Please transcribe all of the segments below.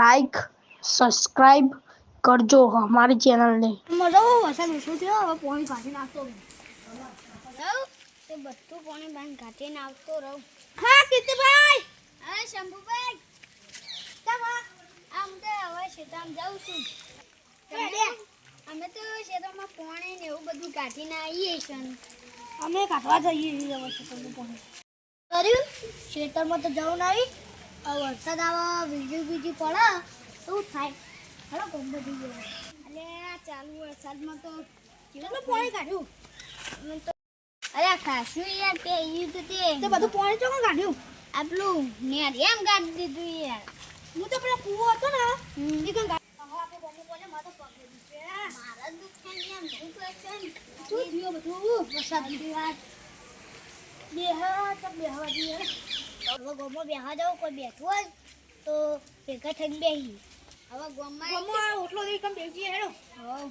Like subscribe કરજો અમારી ચેનલને મજો વસન શું થયો હવે પાણી કાઢીને આવતો રહું. તે બધું પાણી બાંધ કાઢીને આવતો રહું. હા કીર્તિભાઈ હા શંભુભાઈ. કેમ આમ તો હવે શેતામ જાઉં છું. અમે તો શેતામાં પાણી ને એવું બધું કાઢીને આવીએ છીએ. અમે કાઢવા જઈએ છીએ હવે શેતામાં પાણી. કર્યું? શેતરમાં તો જવું નહીં. વરસાદ આવે વીજળી બીજી પડે તો થાય. હલો કોમ બધી ગયો અરે આ ચાલુ વરસાદમાં તો કેટલું પાણી કાઢ્યું? અરે ખાશું યાર તે ઈ તો. તે તે બધું પાણી ચોકો કાઢ્યું? આટલું નેર એમ કાઢી દીધું યાર. હું તો પેલા કૂવો હતો ને એ પકડી મારા બધું? વરસાદ બેહવા તો બેહવા હવે ગોમો બેહવા જાવ કોઈ બેઠું હોય તો ભેગા થઈને બેહી. હવે ગોમમાં ગોમો આ ઓટલો દઈ કમ બેસી હેડો. હા.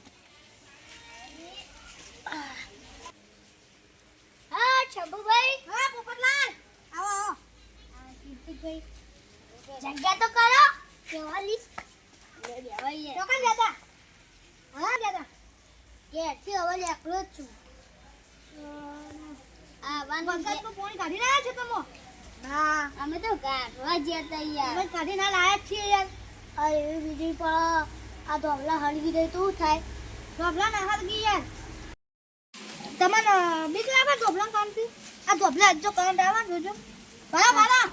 છબુભાઈ હા પોપટલાલ. આવો આવો. કીર્તિભાઈ જગ્યા તો કરો કેવાલી હા જતા. કે હવે એકલો જ છું. આ વરસાદનું ફોન કાઢી રહ્યા છો તમે? ના અમે તો કાઢવા ગયા તા યાર અમે કાઢી ના લાયા છીએ યાર. આ એવી બીજી પણ આ ધોબલા હળગી જાય તો થાય? ધોબલા ના હળગી યાર. તમને બીક લાગે ધોબલા કામથી આ ધોબલા જો કરંટ આવે જોજો. ભલા ભલા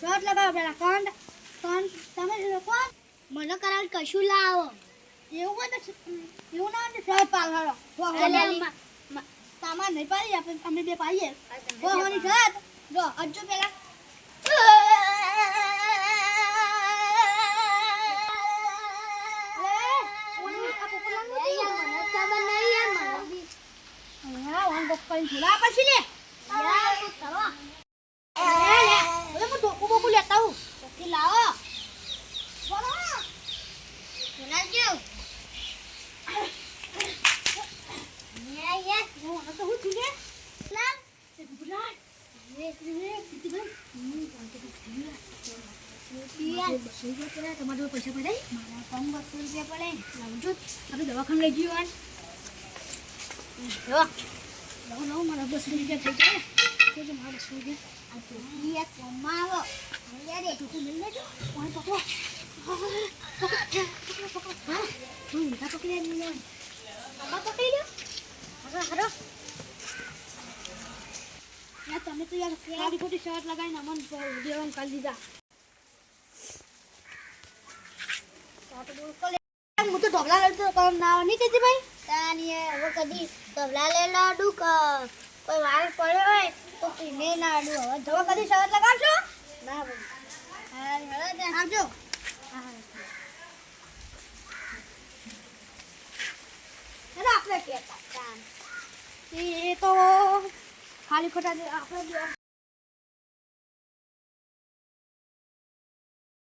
શોટ લગાવો પેલા કરંટ કરંટ તમે કોણ મને કરંટ કશું લાવો. એવું તો એવું ના હોય તો શોટ પાડવાનો સામાન નહીં પાડી આપણે અમે બે પાડીએ. હોવાની સાથ જો અજુ પેલા લાવો તમારે પૈસા પડે મારા કમ બસો રૂપિયા પડે લાવજો આપણે દવાખાને લઈ જઈએ જો લાવો લાવો મારા બસો રૂપિયા થઈ જાય તો મારા બસો રૂપિયા આ ટોપી આ કમાવો યાર એ ટોપી લઈ લેજો પાણી પકડો હા હું ઊંધા પકડી આવા પકડી લો હરો હરો યાર તમે તો યાર સારી ખોટી શર્ટ લગાવીને અમને દેવાન કરી દીધા. હું તો ઢોકળા લડતો કામ ના નહીં કીધી ભાઈ? તાની હવે કદી ઢોકળા લે લાડુ કોઈ વાર પડ્યો હોય તો પીને લાડુ. હવે કદી શરત લગાવશો? ના ભાઈ. હા હવે આવજો આપણે કહેતા એ તો ખાલી ખોટા આપણે